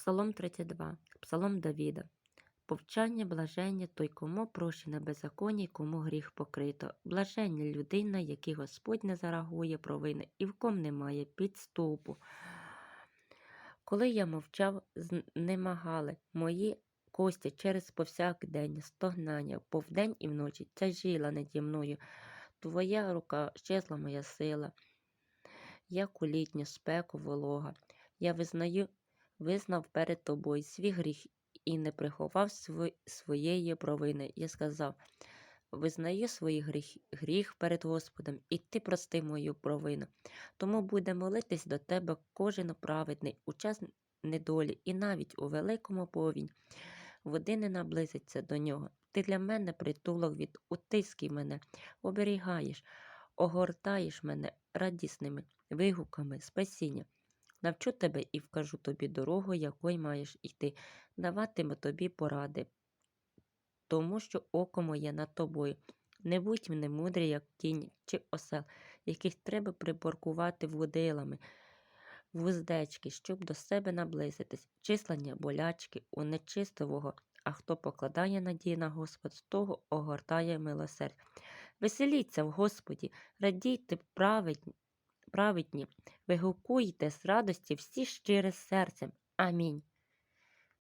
Псалом 32, Псалом Давіда. Повчання блаження той, кому прощена беззаконня, й кому гріх покрито. Блаження людина, який Господь не зарагує провини, і в ком немає підступу. Коли я мовчав, знемагали мої кості через повсякдення, стогнання, повдень і вночі, тяжіла наді мною. Твоя рука щезла моя сила, як у літню спеку волога. Я визнаю, визнав перед тобою свій гріх і не приховав своєї провини. Я сказав: визнаю свій гріх, гріх перед Господом, і ти прости мою провину. Тому буде молитись до тебе кожен праведний у час недолі, і навіть у великому повінь. Води не наблизиться до нього. Ти для мене притулок від утиски мене, оберігаєш, огортаєш мене радісними вигуками спасіння. Навчу тебе і вкажу тобі дорогу, якою маєш іти, даватиму тобі поради, тому що око моє над тобою. Не будь мене мудрий, як кінь чи осел, яких треба припаркувати водилами, вуздечки, щоб до себе наблизитись, числення болячки у нечистового, а хто покладає надію на Господь, того огортає милосердя. Веселіться в Господі, радійте праведні, праведні, вигукуйте з радості всі щире серцем. Амінь.